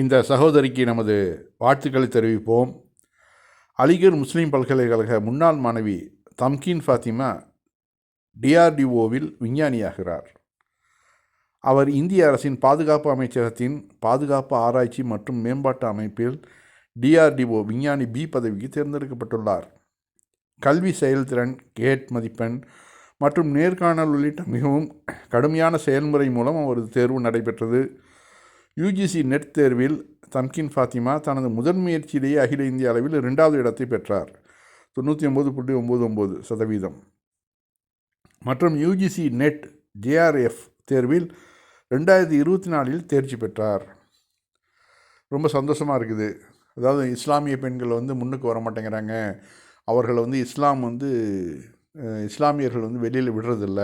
இந்த சகோதரிக்கு நமது வாழ்த்துக்களை தெரிவிப்போம். அலிகர் முஸ்லீம் பல்கலைக்கழக முன்னாள் மாணவி தம்கீன் ஃபாத்திமா டிஆர்டிஓவில் விஞ்ஞானியாகிறார். அவர் இந்திய அரசின் பாதுகாப்பு அமைச்சகத்தின் பாதுகாப்பு ஆராய்ச்சி மற்றும் மேம்பாட்டு அமைப்பில் டிஆர்டிஓ விஞ்ஞானி பி பதவிக்கு தேர்ந்தெடுக்கப்பட்டுள்ளார். கல்வி செயல்திறன் கேட் மதிப்பெண் மற்றும் நேர்காணல் உள்ளிட்ட மிகவும் கடுமையான செயல்முறை மூலம் அவரது தேர்வு நடைபெற்றது. யூஜிசி நெட் தேர்வில் தம்கின் ஃபாத்திமா தனது முதன் முயற்சியிலேயே அகில இந்திய அளவில் இரண்டாவது இடத்தை பெற்றார். தொண்ணூற்றி ஒம்பது புள்ளி ஒம்பது ஒம்பது சதவீதம். மற்றும் யூஜிசி நெட் ஜேஆர்எஃப் தேர்வில் ரெண்டாயிரத்தி இருபத்தி நாலில் தேர்ச்சி பெற்றார். ரொம்ப சந்தோஷமாக இருக்குது. அதாவது இஸ்லாமிய பெண்கள் வந்து முன்னுக்கு வர மாட்டேங்கிறாங்க. அவர்களை வந்து இஸ்லாம் வந்து இஸ்லாமியர்கள் வந்து வெளியில் விடுறதில்ல.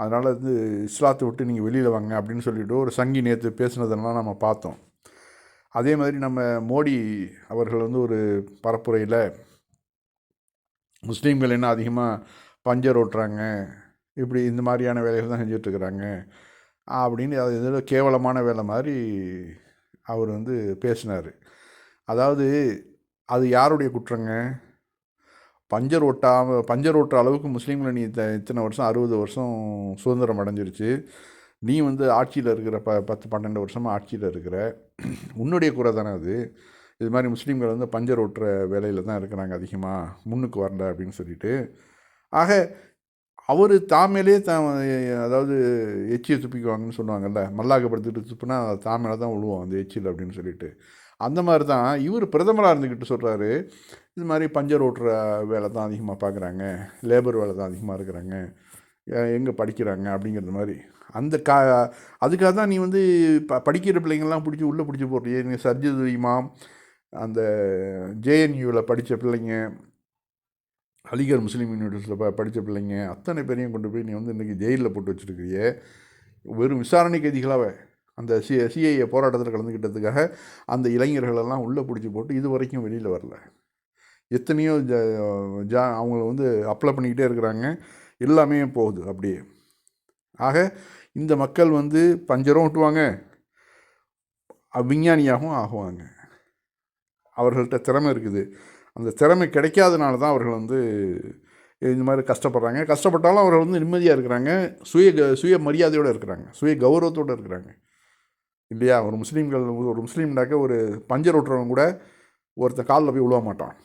அதனால் வந்து இஸ்லாத்தை விட்டு நீங்கள் வெளியில் வாங்க அப்படின்னு சொல்லிவிட்டு ஒரு சங்கி நேற்று பேசினதெல்லாம் நம்ம பார்த்தோம். அதே மாதிரி நம்ம மோடி அவர்கள் வந்து ஒரு பரப்புரையில் முஸ்லீம்கள் என்ன அதிகமாக பஞ்சர் ஓட்டுறாங்க இப்படி இந்த மாதிரியான வேலைகள் தான் செஞ்சிட்ருக்குறாங்க அப்படின்னு அது ஏதோ கேவலமான வேலை மாதிரி அவர் வந்து பேசினார். அதாவது அது யாருடைய குற்றங்க? பஞ்சர் ஓட்டாம பஞ்சர் ஓட்டுற அளவுக்கு முஸ்லீம்களை நீ இத்தனை வருஷம் அறுபது வருஷம் சுதந்திரம் அடைஞ்சிருச்சு. நீ வந்து ஆட்சியில் இருக்கிற ப பத்து பன்னெண்டு வருஷமாக ஆட்சியில் இருக்கிற உன்னுடைய குறை தானே அது. இது மாதிரி முஸ்லீம்கள் வந்து பஞ்சர் ஓட்டுற வேலையில் தான் இருக்கிறாங்க அதிகமாக முன்னுக்கு வரல அப்படின்னு சொல்லிட்டு. ஆக அவர் தாமேலே தான் அதாவது எச்சியை துப்பிக்குவாங்கன்னு சொல்லுவாங்கல்ல மல்லாக்கப்படுத்திட்டு துப்புனா அது தாமேல தான் விழுவோம் அந்த எச்சில் அப்படின்னு சொல்லிட்டு. அந்த மாதிரி தான் இவர் பிரதமராக இருந்துக்கிட்டு சொல்கிறாரு இது மாதிரி பஞ்சர் ஓட்டுற வேலை தான் அதிகமாக பார்க்குறாங்க லேபர் வேலை தான் அதிகமாக இருக்கிறாங்க. எங்கே படிக்கிறாங்க அப்படிங்கிறது மாதிரி. அந்த கா அதுக்காக தான் நீ வந்து ப படிக்கிற பிள்ளைங்கள்லாம் பிடிச்சி உள்ளே பிடிச்சி போடுறியே நீ சர்ஜித் இமாம் அந்த ஜேஎன்யூவில் படித்த பிள்ளைங்க அலிகர் முஸ்லீம் யூனிவர்சிட்டியில் ப படித்த பிள்ளைங்க அத்தனை பேரையும் கொண்டு போய் நீ வந்து இன்றைக்கி ஜெயிலில் போட்டு வச்சுருக்கிறியே. வெறும் விசாரணை கைதிகளாகவே அந்த சி சிஐஏ போராட்டத்தில் கலந்துக்கிட்டதுக்காக அந்த இளைஞர்களெல்லாம் உள்ளே பிடிச்சி போட்டு இது வரைக்கும் வெளியில் வரல. எத்தனையோ ஜ ஜா அவங்கள வந்து அப்ளை பண்ணிக்கிட்டே இருக்கிறாங்க. எல்லாமே போகுது அப்படியே. ஆக இந்த மக்கள் வந்து பஞ்சரும் விட்டுவாங்க விஞ்ஞானியாகவும் ஆகுவாங்க. அவர்கள்ட்ட திறமை இருக்குது. அந்த திறமை கிடைக்காதனால தான் அவர்கள் வந்து இந்த மாதிரி கஷ்டப்படுறாங்க. கஷ்டப்பட்டாலும் அவர்கள் வந்து நிம்மதியாக இருக்கிறாங்க. சுய க- சுய மரியாதையோடு இருக்கிறாங்க. சுய கௌரவத்தோடு இருக்கிறாங்க. இல்லையா? ஒரு முஸ்லீம்கள் ஒரு முஸ்லீம்னாக்க ஒரு பஞ்சர் ஓட்டுறவங்க கூட ஒருத்தன் காலில் போய் விழுவ மாட்டான்.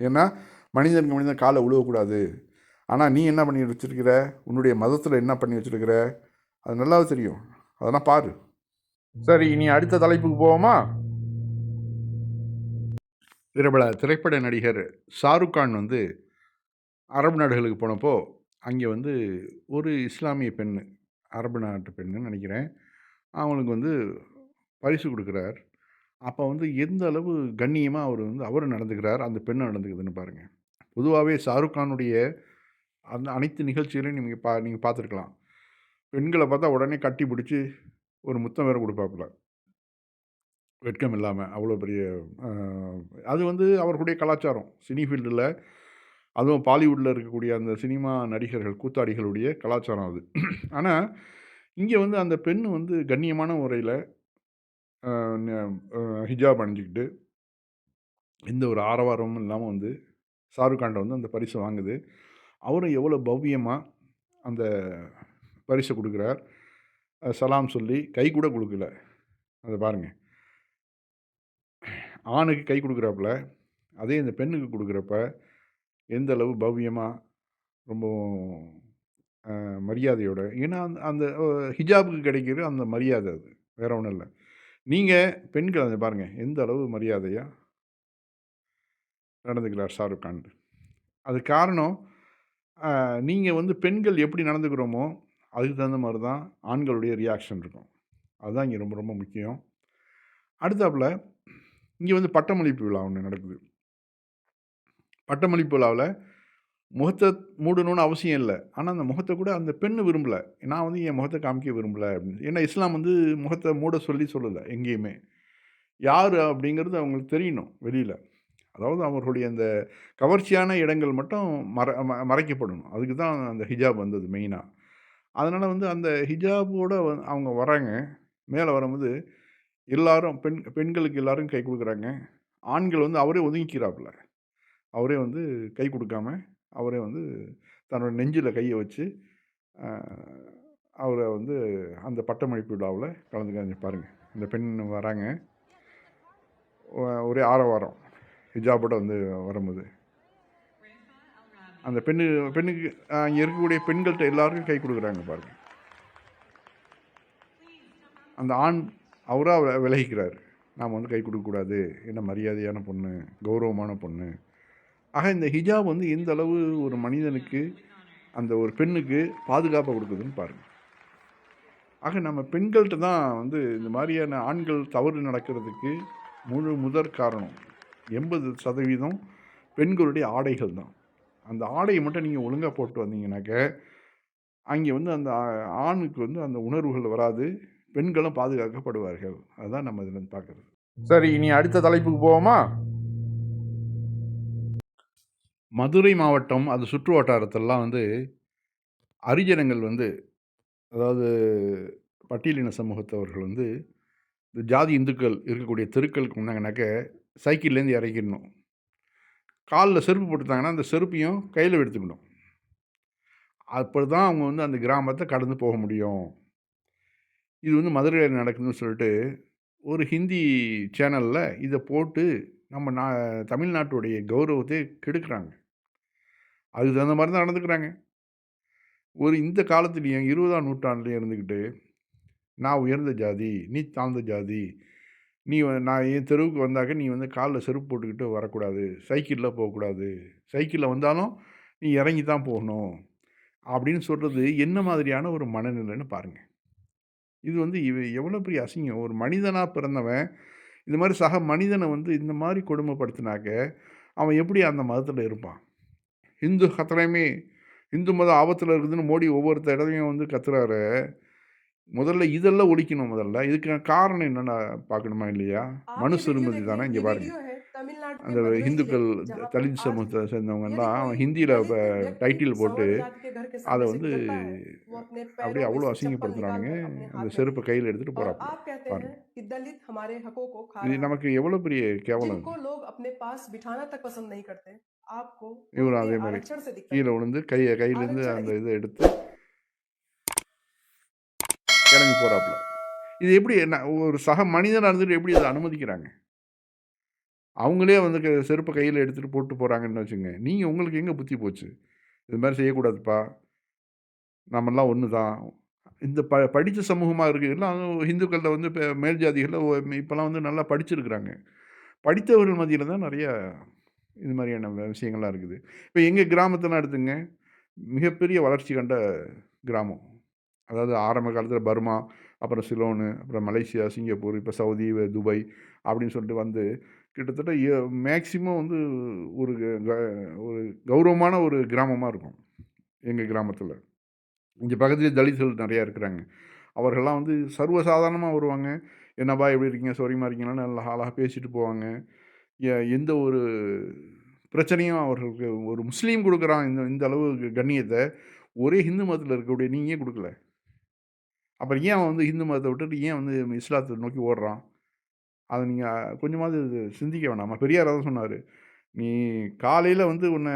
ஏன்னா மனிதனுக்கு மனிதன் காலை உழுவக்கூடாது. ஆனால் நீ என்ன பண்ணி வச்சிருக்கிற? உன்னுடைய மதத்தில் என்ன பண்ணி வச்சிருக்கிற? அது நல்லாவே தெரியும். அதெல்லாம் பாரு. சரி இனி அடுத்த தலைப்புக்கு போவோமா? பிரபல திரைப்பட நடிகர் ஷாருக் கான் வந்து அரபு நாடுகளுக்கு போனப்போ அங்கே வந்து ஒரு இஸ்லாமிய பெண்ணு அரபு நாட்டு பெண்ணுன்னு நினைக்கிறேன். அவங்களுக்கு வந்து பரிசு கொடுக்குறார். அப்போ வந்து எந்த அளவு கண்ணியமாக அவர் வந்து அவர் நடந்துக்கிறார் அந்த பெண் நடந்துக்குதுன்னு பாருங்கள் பொதுவாகவே ஷாருக் கானுடைய அந்த அனைத்து நிகழ்ச்சிகளையும் நீங்கள் பா நீங்கள் பார்த்துருக்கலாம். பெண்களை பார்த்தா உடனே கட்டி பிடிச்சி ஒரு முத்தம் வேறு கொடுப்பாப்புல. வெட்கம் இல்லாமல் அவ்வளோ பெரிய அது வந்து அவர்களுடைய கலாச்சாரம். சினி ஃபீல்டில் அதுவும் பாலிவுட்டில் இருக்கக்கூடிய அந்த சினிமா நடிகர்கள் கூத்தாடிகளுடைய கலாச்சாரம் அது. ஆனால் இங்கே வந்து அந்த பெண் வந்து கண்ணியமான முறையில் ஹிஜாப் அணிஞ்சிக்கிட்டு எந்த ஒரு ஆரவாரமும் இல்லாமல் வந்து ஷாருக் கான்ட்ட வந்து அந்த பரிசை வாங்குது. அவரும் எவ்வளோ பவ்யமாக அந்த பரிசை கொடுக்குறார். சலாம் சொல்லி கை கூட கொடுக்கல. அதை பாருங்கள் ஆணுக்கு கை கொடுக்குறாப்புல அதே இந்த பெண்ணுக்கு கொடுக்குறப்ப எந்த அளவு பவ்யமாக ரொம்பவும் மரியாதையோட. ஏன்னா அந்த அந்த ஹிஜாபுக்கு கிடைக்கிற அந்த மரியாதை அது. வேற ஒன்றும் இல்லை. நீங்கள் பெண்கள் அதை பாருங்கள் எந்த அளவு மரியாதையாக நடந்துக்கிறார் ஷாருக் கான். அது காரணம் நீங்கள் வந்து பெண்கள் எப்படி நடந்துக்கிறோமோ அதுக்கு தகுந்த மாதிரி தான் ஆண்களுடைய ரியாக்ஷன் இருக்கும். அதுதான் இங்கே ரொம்ப ரொம்ப முக்கியம். அடுத்தாப்புல இங்கே வந்து பட்டமளிப்பு விழா ஒன்று நடக்குது. பட்டமளிப்பு விழாவில் முகத்தை மூடணும்னு அவசியம் இல்லை. ஆனால் அந்த முகத்தை கூட அந்த பெண்ணு விரும்பலை. நான் வந்து என் முகத்தை காமிக்க விரும்பலை அப்படின்னு. ஏன்னா இஸ்லாம் வந்து முகத்தை மூட சொல்லி சொல்லலை எங்கேயுமே. யார் அப்படிங்கிறது அவங்களுக்கு தெரியணும் வெளியில். அதாவது அவர்களுடைய அந்த கவர்ச்சியான இடங்கள் மட்டும் மற ம- மறைக்கப்படணும். அதுக்கு தான் அந்த ஹிஜாப் வந்தது மெயினாக அதனால் வந்து அந்த ஹிஜாபோட வந் அவங்க வராங்க. மேலே வரும்போது எல்லாரும் பெண் பெண்களுக்கு எல்லாரும் கை கொடுக்குறாங்க. ஆண்கள் வந்து அவரே ஒதுங்கிக்கிறாப்புல. அவரே வந்து கை கொடுக்காம அவரே வந்து தன்னோட நெஞ்சில் கையை வச்சு அவரை வந்து அந்த பட்டமளிப்பு விழாவில் கலந்துக்க பாருங்கள் இந்த பெண் வராங்க. ஒரே ஆரவாரம். ஹிஜாபோட வந்து வரும்போது. அந்த பெண்ணு பெண்ணுக்கு அங்கே இருக்கக்கூடிய பெண்கள்கிட்ட எல்லாருக்கும் கை கொடுக்குறாங்க பாருங்கள் அந்த ஆண் அவராக விலகிக்கிறார். நாம் வந்து கை கொடுக்கக்கூடாது. என்ன மரியாதையான பொண்ணு கௌரவமான பொண்ணு. ஆக இந்த ஹிஜாப் வந்து எந்த அளவு ஒரு மனிதனுக்கு அந்த ஒரு பெண்ணுக்கு பாதுகாப்பை கொடுக்குதுன்னு பாருங்கள் ஆக நம்ம பெண்கள்கிட்ட தான் வந்து இந்த மாதிரியான ஆண்கள் தவறு நடக்கிறதுக்கு முழு முதற் காரணம். எண்பது சதவீதம் பெண்களுடைய ஆடைகள் தான். அந்த ஆடையை மட்டும் நீங்கள் ஒழுங்காக போட்டு வந்தீங்கன்னாக்க அங்கே வந்து அந்த ஆணுக்கு வந்து அந்த உணர்வுகள் வராது பெண்களும் பாதுகாக்கப்படுவார்கள். அதுதான் நம்ம இதில் பார்க்குறது. சரி இனி அடுத்த தலைப்புக்கு போவோமா? மதுரை மாவட்டம் அது சுற்று வட்டாரத்திலலாம் வந்து அரிஜனங்கள் வந்து அதாவது பட்டியலின சமூகத்தவர்கள் வந்து இந்த ஜாதி இந்துக்கள் இருக்கக்கூடிய தெருக்களுக்கு முன்னாங்கனாக்க சைக்கிள்லேருந்து இறக்கிடணும். காலில் செருப்பு போட்டுட்டாங்கன்னா அந்த செருப்பையும் கையில் எடுத்துக்கணும். அப்படி தான் அவங்க வந்து அந்த கிராமத்தை கடந்து போக முடியும். இது வந்து மதுரையில் நடக்குதுன்னு சொல்லிட்டு ஒரு ஹிந்தி சேனலில் இதை போட்டு நம்ம நா தமிழ்நாட்டுடைய கௌரவத்தை கெடுக்கிறாங்க. அதுக்கு தகுந்த மாதிரி தான் நடந்துக்கிறாங்க. ஒரு இந்த காலத்துலேயும் இருபதாம் நூற்றாண்டுலேயும் இருந்துக்கிட்டு நான் உயர்ந்த ஜாதி நீ தாழ்ந்த ஜாதி நீ நான் என் தெருவுக்கு வந்தாக்க நீ வந்து காலில் செருப்பு போட்டுக்கிட்டு வரக்கூடாது சைக்கிளில் போகக்கூடாது சைக்கிளில் வந்தாலும் நீ இறங்கி தான் போகணும் அப்படின்னு சொல்கிறது என்ன மாதிரியான ஒரு மனநிலைன்னு பாருங்கள் இது வந்து இவ எவ்வளோ பெரிய அசிங்கம். ஒரு மனிதனாக பிறந்தவன் இந்த மாதிரி சக மனிதனை வந்து இந்த மாதிரி கொடுமைப்படுத்தினாக்க அவன் எப்படி அந்த மதத்தில் இருப்பான்? இந்து கத்துலையுமே இந்து மதம் ஆபத்தில் இருக்குதுன்னு மோடி ஒவ்வொரு தடவையும் வந்து கத்துறாரு. முதல்ல இதெல்லாம் ஒழிக்கணும் முதல்ல. இதுக்கு காரணம் என்னென்ன பார்க்கணுமா இல்லையா? மனு சிறுமதி தானே இங்கே பாருங்கள் அந்த இந்துக்கள் தலித் சமூகத்தை சேர்ந்தவங்கலாம் ஹிந்தியில் டைட்டில் போட்டு அதை வந்து அப்படியே அவ்வளோ அசிங்கப்படுத்துகிறானுங்க அந்த செருப்பை கையில் எடுத்துகிட்டு போகிறாங்க இது நமக்கு எவ்வளோ பெரிய கேவலம் இவரும் அதே மாதிரி கீழே விழுந்து கையை கையிலேருந்து அந்த இதை எடுத்து கிளம்பி போகிறாப்புல இது எப்படி என்ன ஒரு சக மனிதனாக இருந்துட்டு எப்படி இதை அனுமதிக்கிறாங்க? அவங்களே வந்து க செருப்பை கையில் எடுத்துகிட்டு போட்டு போகிறாங்கன்னு வச்சுங்க நீங்கள் உங்களுக்கு எங்கே புத்தி போச்சு? இது மாதிரி செய்யக்கூடாதுப்பா. நம்மெல்லாம் ஒன்று தான். இந்த ப படித்த சமூகமாக இருக்குது எல்லாம் ஹிந்துக்களில் வந்து இப்போ மேல் ஜாதிகளில் இப்போல்லாம் வந்து நல்லா படிச்சிருக்கிறாங்க. படித்தவர்கள் மத்தியில் தான் நிறையா இது மாதிரியான விஷயங்கள்லாம் இருக்குது. இப்போ எங்கள் கிராமத்தெல்லாம் எடுத்துங்க. மிகப்பெரிய வளர்ச்சி கண்ட கிராமம். அதாவது ஆரம்ப காலத்தில் பர்மா அப்புறம் சிலோனு அப்புறம் மலேசியா சிங்கப்பூர் இப்போ சவுதி துபாய் அப்படின்னு சொல்லிட்டு வந்து கிட்டத்தட்ட மேக்சிமம் வந்து ஒரு ஒரு கௌரவமான ஒரு கிராமமாக இருக்கும். எங்கள் கிராமத்தில். இங்கே பக்கத்துலேயே தலித்கள் நிறையா இருக்கிறாங்க. அவர்கள்லாம் வந்து சர்வசாதாரணமாக வருவாங்க. என்னப்பா எப்படி இருக்கீங்க? சௌரியமாக இருக்கீங்களா? நல்லா ஹாலாக பேசிட்டு போவாங்க. எந்த ஒரு பிரச்சனையும் அவர்களுக்கு ஒரு முஸ்லீம் கொடுக்குறான் இந்த இந்த அளவு கண்ணியத்தை ஒரே ஹிந்து மதத்தில் இருக்கக்கூடிய நீங்கள் கொடுக்கல. அப்புறம் ஏன் அவன் வந்து ஹிந்து மதத்தை விட்டுட்டு ஏன் வந்து இஸ்லாத்தை நோக்கி ஓடுறான்? அதை நீங்கள் கொஞ்சமாவது சிந்திக்க வேணாமா. பெரியார் தான் சொன்னார். நீ காலையில் வந்து உன்னை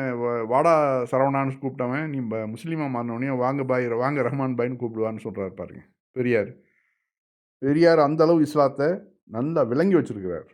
வாடா சரவணான்னு கூப்பிட்டவன் நீ ப முஸ்லீமாக மாறினோடனே வாங்க பாய் வாங்க ரஹ்மான் பாய்னு கூப்பிடுவான்னு சொல்கிறார் பாருங்க பெரியார். பெரியார் அந்தளவு இஸ்லாத்தை நல்லா விளங்கி வச்சுருக்கிறார்.